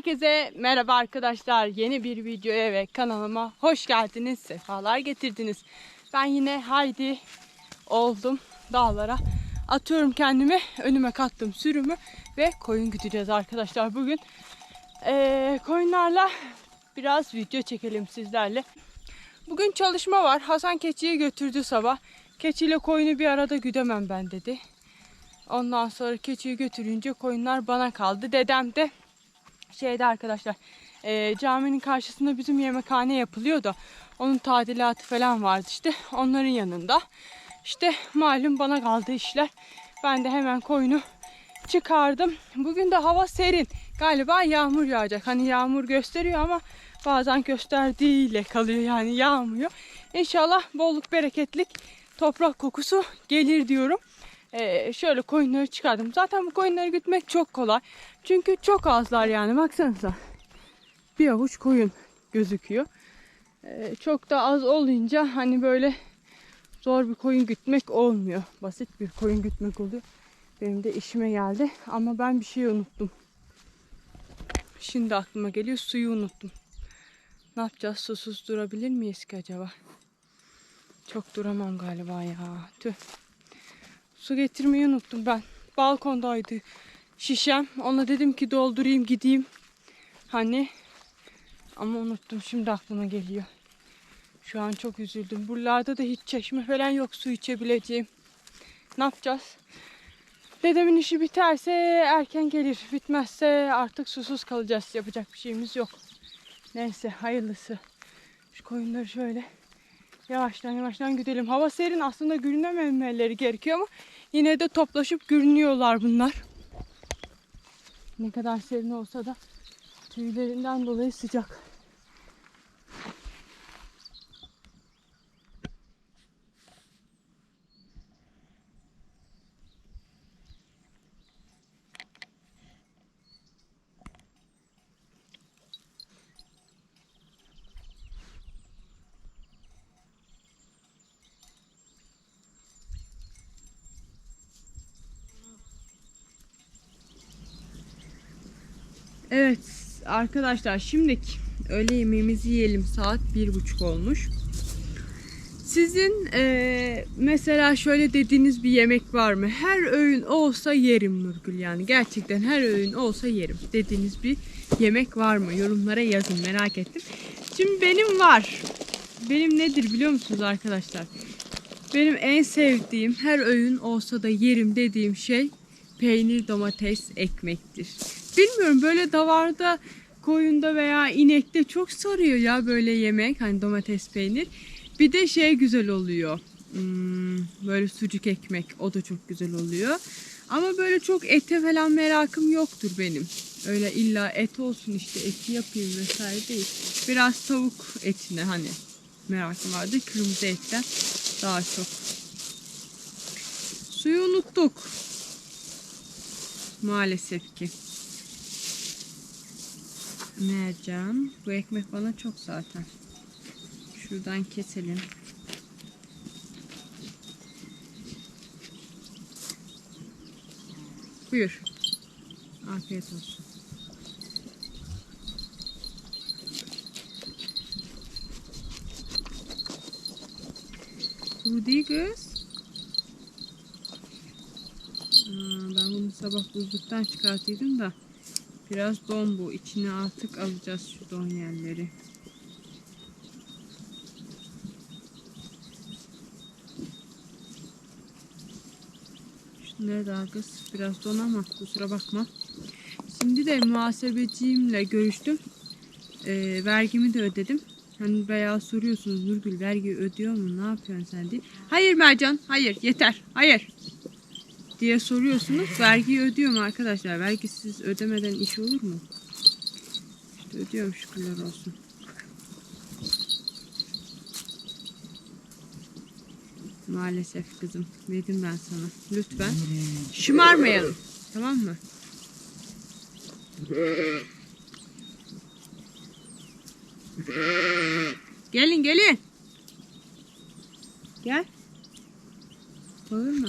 Herkese merhaba arkadaşlar. Yeni bir videoya ve kanalıma hoş geldiniz. Sefalar getirdiniz. Ben yine haydi oldum dağlara. Atıyorum kendimi. Önüme kattım sürümü ve koyun güdeceğiz arkadaşlar bugün. Ee, koyunlarla biraz video çekelim sizlerle. Bugün çalışma var. Hasan keçiyi götürdü sabah. Keçiyle koyunu bir arada güdemem ben dedi. Ondan sonra keçiyi götürünce koyunlar bana kaldı. Dedem de şeyde arkadaşlar e, caminin karşısında bizim yemekhane yapılıyor da onun tadilatı falan vardı işte onların yanında. İşte malum bana kaldı işler. Ben de hemen koyunu çıkardım. Bugün de hava serin. Galiba yağmur yağacak. Hani yağmur gösteriyor ama bazen gösterdiğiyle kalıyor yani yağmıyor. İnşallah bolluk bereketlik toprak kokusu gelir diyorum. Ee, şöyle koyunları çıkardım. Zaten bu koyunları gütmek çok kolay. Çünkü çok azlar yani baksanıza. Bir avuç koyun gözüküyor. Ee, çok da az olunca hani böyle zor bir koyun gütmek olmuyor. Basit bir koyun gütmek oluyor. Benim de işime geldi. Ama ben bir şey unuttum. Şimdi aklıma geliyor suyu unuttum. Ne yapacağız? Susuz durabilir miyiz ki acaba? Çok duramam galiba ya. Tüh. Su getirmeyi unuttum ben. Balkondaydı şişem. Ona dedim ki doldurayım gideyim. Hani ama unuttum. Şimdi aklıma geliyor. Şu an çok üzüldüm. Buralarda da hiç çeşme falan yok su içebileceğim. Ne yapacağız? Dedemin işi biterse erken gelir. Bitmezse artık susuz kalacağız. Yapacak bir şeyimiz yok. Neyse hayırlısı. Şu koyunları şöyle yavaştan yavaştan güdelim. Hava serin aslında gürünememeleri gerekiyor ama yine de toplaşıp gürünüyorlar bunlar. Ne kadar serin olsa da tüylerinden dolayı sıcak. Evet arkadaşlar şimdi öğle yemeğimizi yiyelim. Saat bir buçuk olmuş. Sizin eee, mesela şöyle dediğiniz bir yemek var mı? Her öğün olsa yerim Nurgül yani. Gerçekten her öğün olsa yerim dediğiniz bir yemek var mı? Yorumlara yazın merak ettim. Şimdi benim var. Benim nedir biliyor musunuz arkadaşlar? Benim en sevdiğim her öğün olsa da yerim dediğim şey peynir, domates, ekmektir. Bilmiyorum böyle davarda, koyunda veya inekte çok sarıyor ya böyle yemek. Hani domates, peynir. Bir de şey güzel oluyor. Hmm, böyle sucuk ekmek. O da çok güzel oluyor. Ama böyle çok ete falan merakım yoktur benim. Öyle illa et olsun işte eti yapayım vesaire değil. Biraz tavuk etine hani merakım vardı. Kırmızı etten daha çok. Suyu unuttuk. Maalesef ki. Mercan. Bu ekmek bana çok zaten. Şuradan keselim. Buyur. Afiyet olsun. Kuru değil kız. Aa, ben bunu sabah buzluktan çıkartıyordum da biraz don bu. İçine artık alacağız şu don yerleri. Şunları da kız. Biraz don ama kusura bakma. Şimdi de muhasebecimle görüştüm. Ee, vergimi de ödedim. Hani bayağı soruyorsunuz Nurgül vergi ödüyor mu? Ne yapıyorsun sen diye. Hayır Mercan. Hayır. Yeter. Hayır diye soruyorsunuz. Vergi ödüyorum arkadaşlar. Vergisiz ödemeden iş olur mu? İşte ödüyorum şükürler olsun. Maalesef kızım. Dedim ben sana. Lütfen. Şımarmayalım. Tamam mı? Gelin gelin. Gel. Bağırma.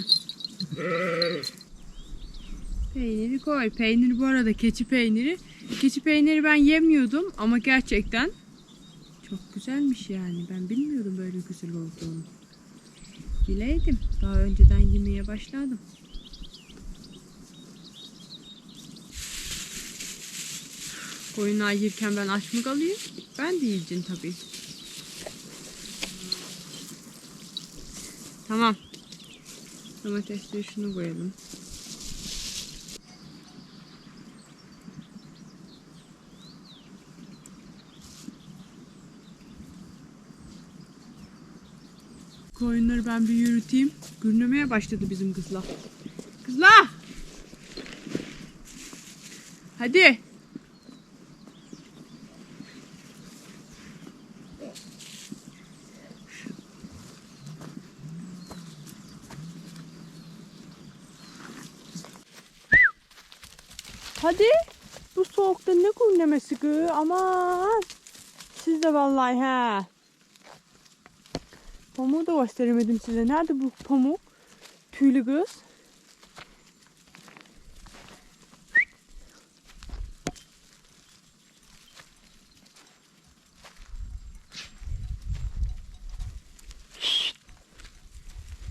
Peyniri koy. Peynir bu arada keçi peyniri. Keçi peyniri ben yemiyordum ama gerçekten çok güzelmiş yani. Ben bilmiyordum böyle güzel olduğunu. Bileydim. Daha önceden yemeye başladım. Koyunlar yerken ben aç mı kalayım? Ben de yiyeceğim tabii. Tamam. Domatesleri şunu koyalım. Koyunları ben bir yürüteyim. Gürlemeye başladı bizim kızla. Kızla! Hadi. Hadi. Bu soğukta ne gürlemesi gı? Aman. Siz de vallahi he. Pamuğu da gösteremedim size. Nerede bu pamuk? Tüylü kız.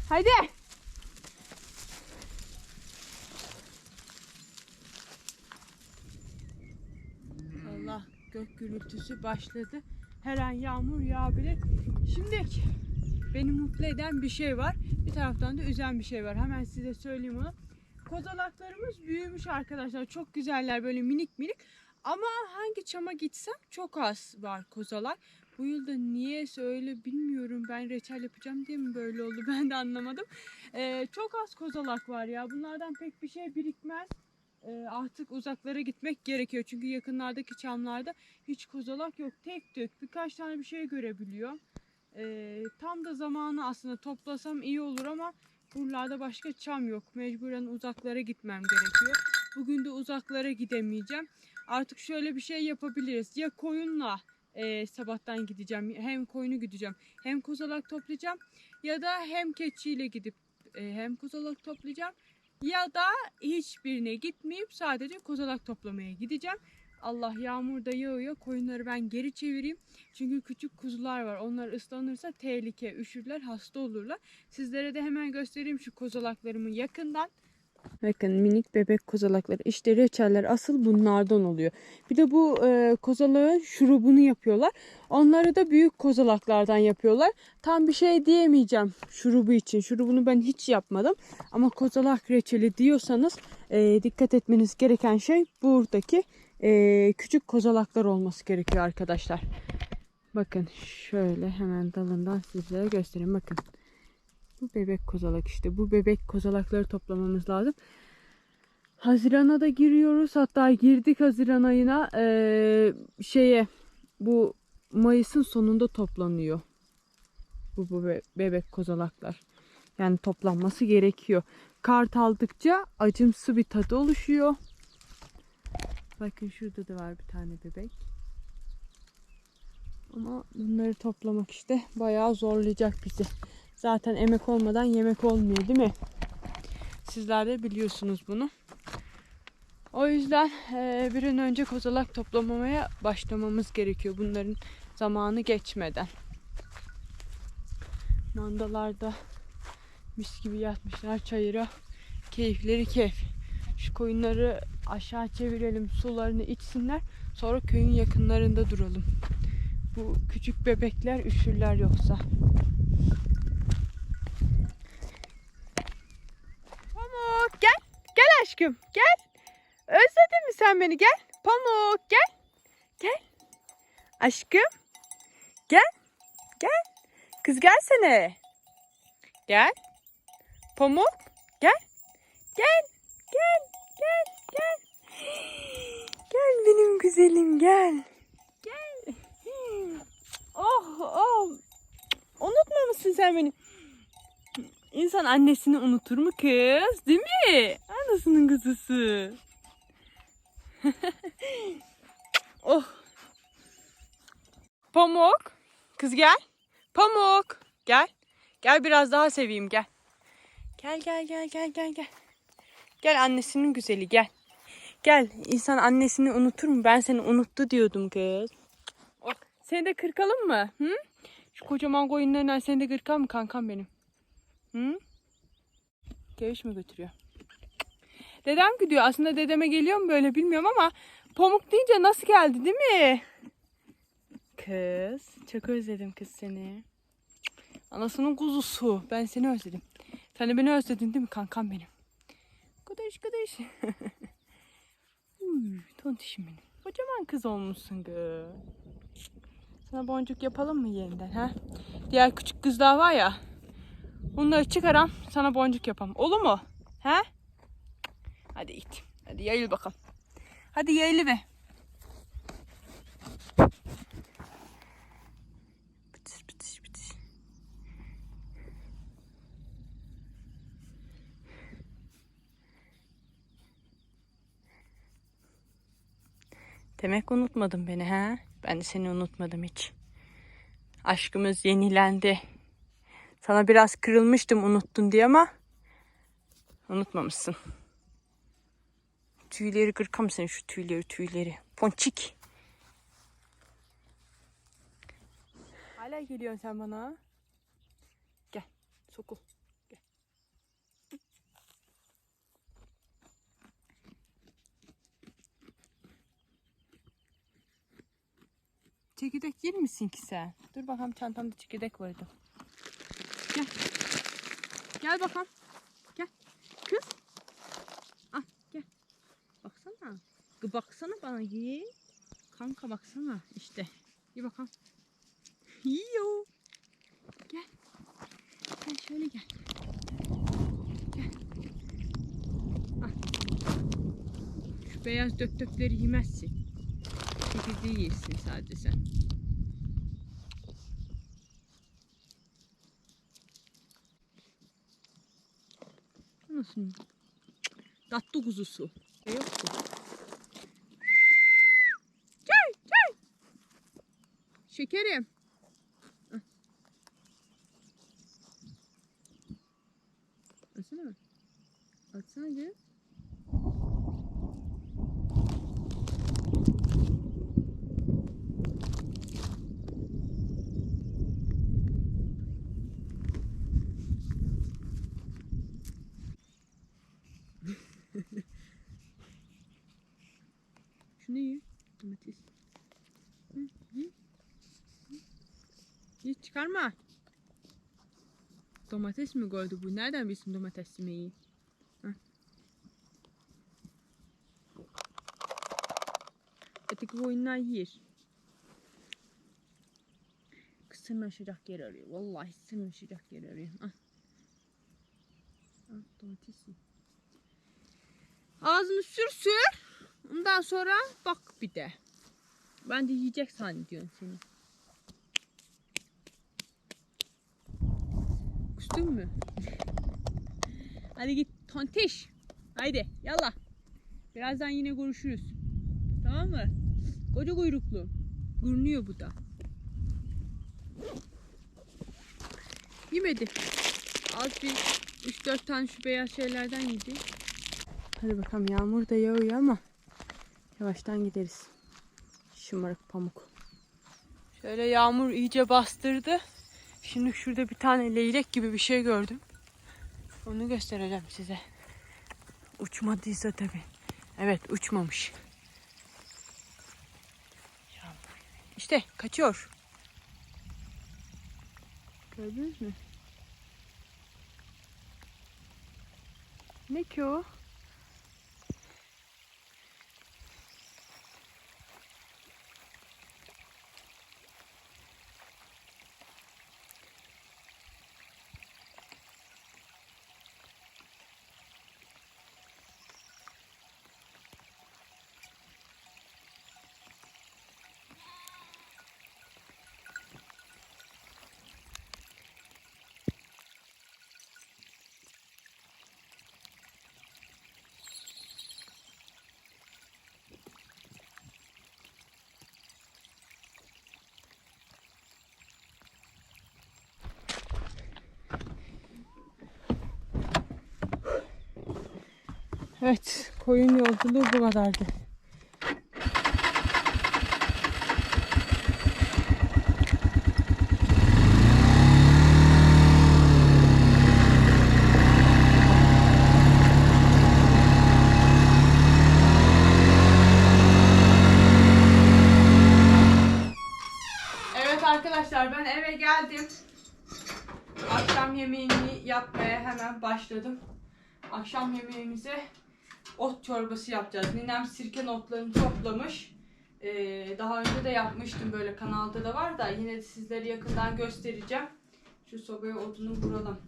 Haydi. Allah gök gürültüsü başladı. Her an yağmur yağabilir. Şimdi beni mutlu eden bir şey var. Bir taraftan da üzen bir şey var. Hemen size söyleyeyim onu. Kozalaklarımız büyümüş arkadaşlar. Çok güzeller böyle minik minik. Ama hangi çama gitsem çok az var kozalak. Bu yılda niye öyle bilmiyorum. Ben reçel yapacağım diye mi böyle oldu ben de anlamadım. Ee, çok az kozalak var ya. Bunlardan pek bir şey birikmez. Ee, artık uzaklara gitmek gerekiyor. Çünkü yakınlardaki çamlarda hiç kozalak yok. Tek tük birkaç tane bir şey görebiliyor. Ee, tam da zamanı aslında toplasam iyi olur ama buralarda başka çam yok. Mecburen uzaklara gitmem gerekiyor. Bugün de uzaklara gidemeyeceğim. Artık şöyle bir şey yapabiliriz. Ya koyunla e, sabahtan gideceğim. Hem koyunu gideceğim hem kozalak toplayacağım. Ya da hem keçiyle gidip e, hem kozalak toplayacağım. Ya da hiçbirine gitmeyip sadece kozalak toplamaya gideceğim. Allah yağmur da yağıyor. Koyunları ben geri çevireyim. Çünkü küçük kuzular var. Onlar ıslanırsa tehlike, üşürler, hasta olurlar. Sizlere de hemen göstereyim şu kozalaklarımı yakından. Bakın minik bebek kozalakları. İşte reçeller asıl bunlardan oluyor. Bir de bu e, kozalağın şurubunu yapıyorlar. Onları da büyük kozalaklardan yapıyorlar. Tam bir şey diyemeyeceğim şurubu için. Şurubunu ben hiç yapmadım. Ama kozalak reçeli diyorsanız e, dikkat etmeniz gereken şey buradaki e, küçük kozalaklar olması gerekiyor arkadaşlar. Bakın şöyle hemen dalından sizlere göstereyim. Bakın. Bu bebek kozalak işte. Bu bebek kozalakları toplamamız lazım. Hazirana da giriyoruz. Hatta girdik Haziran ayına. Ee, şeye bu Mayıs'ın sonunda toplanıyor. Bu, bu be- bebek kozalaklar. Yani toplanması gerekiyor. Kart aldıkça acımsı bir tadı oluşuyor. Bakın şurada da var bir tane bebek. Ama bunları toplamak işte bayağı zorlayacak bizi. Zaten emek olmadan yemek olmuyor değil mi? Sizler de biliyorsunuz bunu. O yüzden eee, bir an önce kozalak toplamamaya başlamamız gerekiyor. Bunların zamanı geçmeden. Mandalar da mis gibi yatmışlar çayıra. Keyifleri keyif. Şu koyunları aşağı çevirelim, sularını içsinler. Sonra köyün yakınlarında duralım. Bu küçük bebekler üşürler yoksa. Pamuk gel. Gel aşkım gel. Özledin mi sen beni gel. Pamuk gel. Gel. Aşkım. Gel. Gel. Kız gelsene. Gel. Pamuk gel. Gel. Gel. Gel. Gel. Gel benim güzelim gel. Gel. Oh oh. Unutmamışsın sen beni. İnsan annesini unutur mu kız? Değil mi? Anasının kızısı. oh. Pamuk. Kız gel. Pamuk. Gel. Gel biraz daha seveyim gel. Gel gel gel gel gel gel. Gel annesinin güzeli gel. Gel insan annesini unutur mu? Ben seni unuttu diyordum kız. Oh, Seni de kırkalım mı? Hı? Şu kocaman koyunlarından seni de kırkalım mı kankam benim? Hı? Geviş mi götürüyor? Dedem gidiyor. Aslında dedeme geliyor mu böyle bilmiyorum ama pamuk deyince nasıl geldi değil mi? Kız. Çok özledim kız seni. Anasının kuzusu. Ben seni özledim. Sen de beni özledin değil mi kankam benim? Kıdış kıdış. Uy, tontişim benim. Kocaman kız olmuşsun kız. Sana boncuk yapalım mı yeniden ha? Diğer küçük kızlar var ya. Onları çıkaram sana boncuk yapalım. Olur mu? He? Hadi git. Hadi yayıl bakalım. Hadi yayılı be. Demek unutmadın beni ha? Ben de seni unutmadım hiç. Aşkımız yenilendi. Sana biraz kırılmıştım unuttun diye ama unutmamışsın. Tüyleri kırkam sen şu tüyleri tüyleri. Ponçik. Hala geliyorsun sen bana. Gel sokul. Gel. Çekirdek yer misin ki sen? Dur bakalım çantamda çekirdek vardı. Gel. Gel bakalım. Gel. Kız. Al gel. Baksana. Bana ye. Kanka baksana işte. Bir bakalım. Yiyor. Gel. Gel şöyle gel. Gel. Al. Şu beyaz dök dökleri yemezsin. Çekirdeği yersin sadece sen. Nasıl? Tatlı kuzusu. Şey yoktu. Gel gel. Şekerim. Al. Alsana. Atsana gel. Şunu ye. Domates. Hı, ye. Hı. Ye çıkarma. Domates mi koydu bu? Nereden bilsin domates yemeği? Öteki koyunlar yer. Sırnaşacak yer arıyor. Vallahi sırnaşacak yer arıyor. Ah. Ağzını sür sür. Ondan sonra bak bir de. Ben de yiyecek zannediyorum seni. Kustun mü? Hadi git tontiş. Haydi yallah. Birazdan yine görüşürüz. Tamam mı? Koca kuyruklu. Görünüyor bu da. Yemedi. Az bir 3-4 tane şu beyaz şeylerden yedi. Hadi bakalım yağmur da yağıyor ama yavaştan gideriz. Şımarık pamuk. Şöyle yağmur iyice bastırdı. Şimdi şurada bir tane leylek gibi bir şey gördüm. Onu göstereceğim size. Uçmadıysa tabii. Evet uçmamış. İşte kaçıyor. Gördünüz mü? Ne ki o? Evet, koyun yolculuğu bu kadardı. Evet arkadaşlar ben eve geldim. Akşam yemeğini yapmaya hemen başladım. Akşam yemeğimize ot çorbası yapacağız. Ninem sirke notlarını toplamış. Ee, daha önce de yapmıştım böyle kanalda da var da yine de sizlere yakından göstereceğim. Şu sobaya odunu vuralım.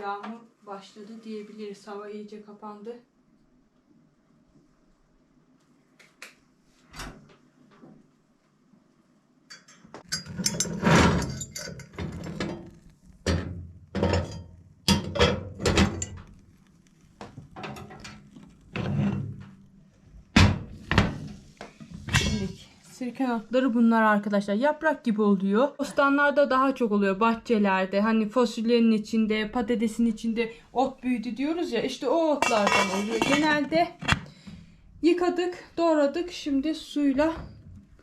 Yağmur başladı diyebiliriz. Hava iyice kapandı. Şimdi sirke notları bunlar arkadaşlar. Yaprak gibi oluyor. Bostanlarda daha çok oluyor. Bahçelerde hani fasulyenin içinde, patatesin içinde ot büyüdü diyoruz ya. işte o otlardan oluyor. Genelde yıkadık, doğradık. Şimdi suyla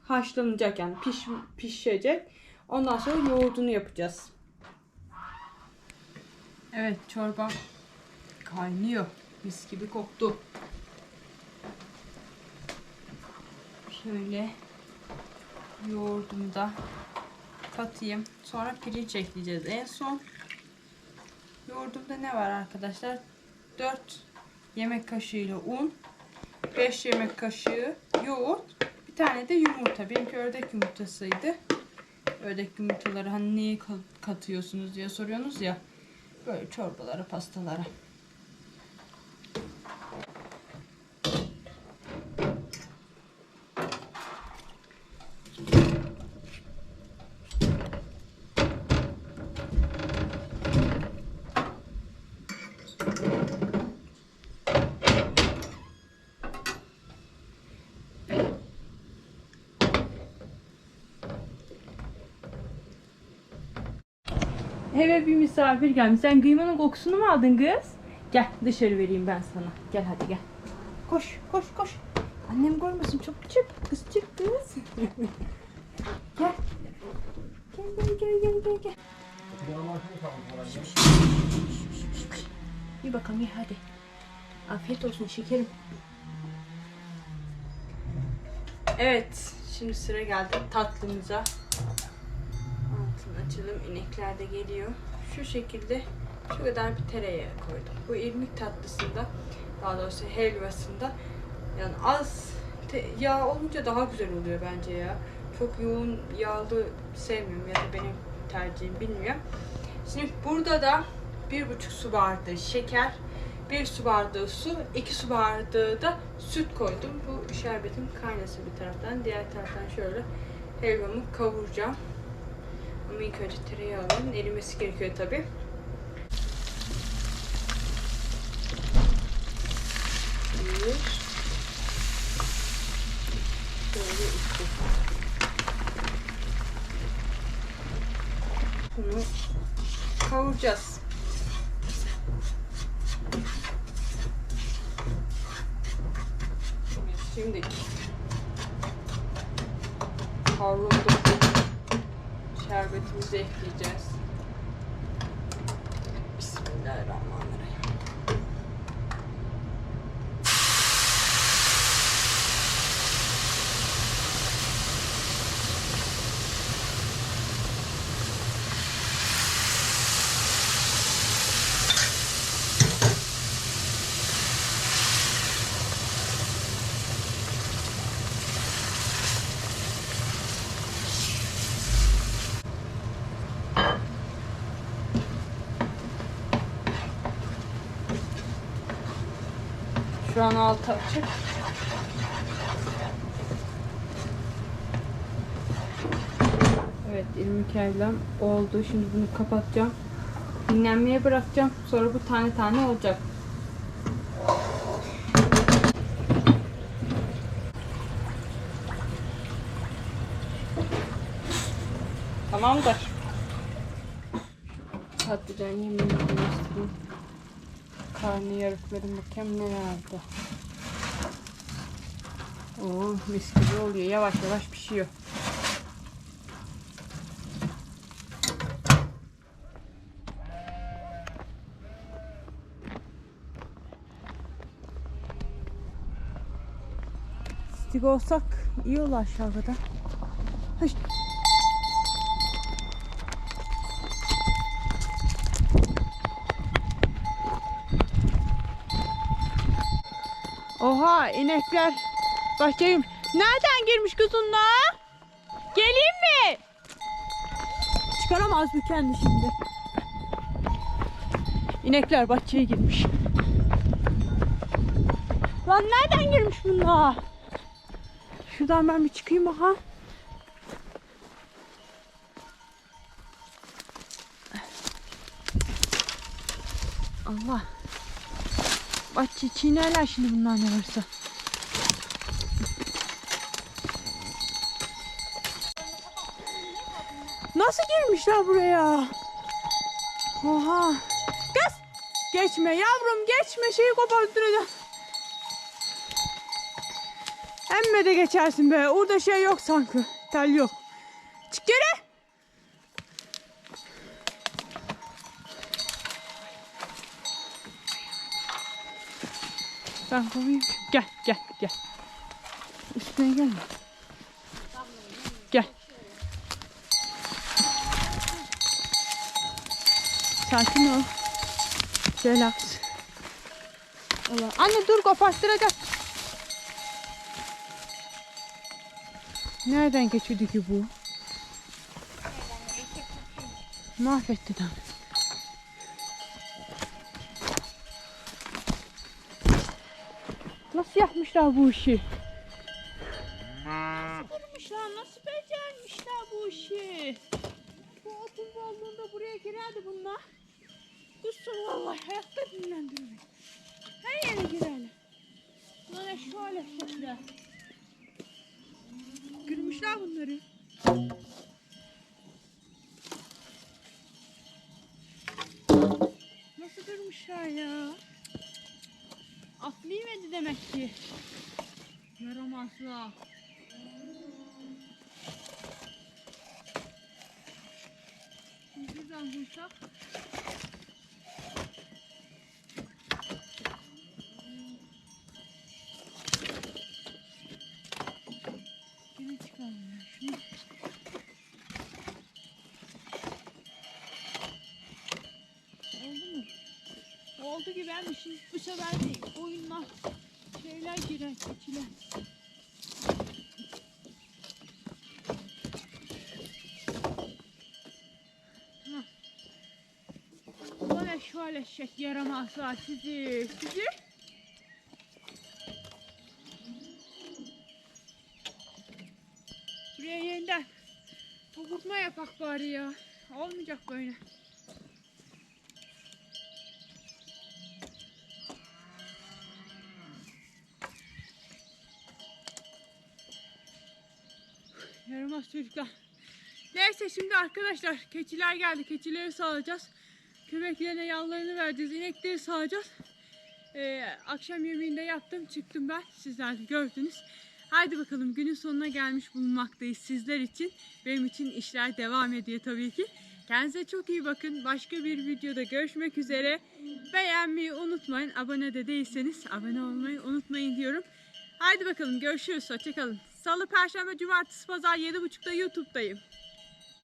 haşlanacak yani piş, pişecek. Ondan sonra yoğurdunu yapacağız. Evet çorba kaynıyor. Mis gibi koktu. Şöyle yoğurdumu da katayım. Sonra pirinç ekleyeceğiz en son. Yoğurdumda ne var arkadaşlar? 4 yemek kaşığıyla un, 5 yemek kaşığı yoğurt, bir tane de yumurta. Benimki ördek yumurtasıydı. Ördek yumurtaları hani neyi katıyorsunuz diye soruyorsunuz ya. Böyle çorbalara, pastalara. Eve bir misafir gelmiş. Sen kıymanın kokusunu mu aldın kız? Gel dışarı vereyim ben sana. Gel hadi gel. Koş koş koş. Annem görmesin çok çık. Kız çık kız. gel. Gel gel gel gel gel. gel. Bir bakalım ye hadi. Afiyet olsun şekerim. Evet, şimdi sıra geldi tatlımıza. Açalım. İnekler de geliyor. Şu şekilde şu kadar bir tereyağı koydum. Bu irmik tatlısında daha doğrusu helvasında yani az yağ olunca daha güzel oluyor bence ya. Çok yoğun yağlı sevmiyorum ya da benim tercihim bilmiyorum. Şimdi burada da bir buçuk su bardağı şeker, bir su bardağı su, iki su bardağı da süt koydum. Bu şerbetim kaynasın bir taraftan. Diğer taraftan şöyle helvamı kavuracağım. Ama ilk önce tereyağının erimesi gerekiyor tabi. Bir. Şöyle iki. Bunu kavuracağız. Şimdi kavruldu şerbetimizi ekleyeceğiz. Bismillahirrahmanirrahim. Buranın altı açık. Evet ilmik evlem oldu. Şimdi bunu kapatacağım. Dinlenmeye bırakacağım. Sonra bu tane tane olacak. Tamamdır. Patlıcan yemeğini Karnıyarıklarım bakayım nelerde. Oo mis gibi oluyor. Yavaş yavaş pişiyor. Stik olsak iyi olur aşağıda. Hış. Oha inekler bahçeyim. Nereden girmiş kız onlar? Geleyim mi? Çıkaramaz bu kendi şimdi. İnekler bahçeye girmiş. Lan nereden girmiş bunlar? Şuradan ben bir çıkayım aha. Bahçe çiğnerler şimdi bunlar ne varsa. Nasıl girmişler buraya? Oha. Kız. Geçme yavrum geçme şeyi koparttıracağım. Emme de geçersin be. Orada şey yok sanki. Tel yok. Ben kovayım. Gel gel gel. Üstüne gelme. Gel. Sakin ol. Relax. Allah. Anne dur koparttıracak. Nereden geçiyordu ki bu? Mahvetti lan. Nasıl yapmışlar bu işi? Nasıl kurmuşlar? Nasıl becermişler bu işi? Bu otun bolluğunda buraya girerdi bunlar. Kusur vallahi hayatta dinlendirmeyin. Her yere girerler. Böyle şöyle şekilde. Kırmışlar bunları. Nasıl kırmışlar ya? Atlayıverdi demek ki. Yaramazlar. Şimdi Şuradan bulsak. Oldu gibi hem şimdi bu sefer de oyunlar şeyler girer keçiler. Böyle şöyle şek yaramazlar sizi sizi. Buraya yeniden Topurtma yapak bari ya. Olmayacak böyle. Yaramaz çocuklar. Neyse şimdi arkadaşlar keçiler geldi. Keçileri sağacağız. Köpeklerine yavlarını vereceğiz. İnekleri sağacağız. Ee, akşam yemeğinde yaptım. Çıktım ben. Sizler de gördünüz. Haydi bakalım günün sonuna gelmiş bulunmaktayız sizler için. Benim için işler devam ediyor tabii ki. Kendinize çok iyi bakın. Başka bir videoda görüşmek üzere. Beğenmeyi unutmayın. Abone de değilseniz abone olmayı unutmayın diyorum. Haydi bakalım görüşürüz. Hoşçakalın. Salı, Perşembe, Cumartesi, Pazar 7.30'da YouTube'dayım.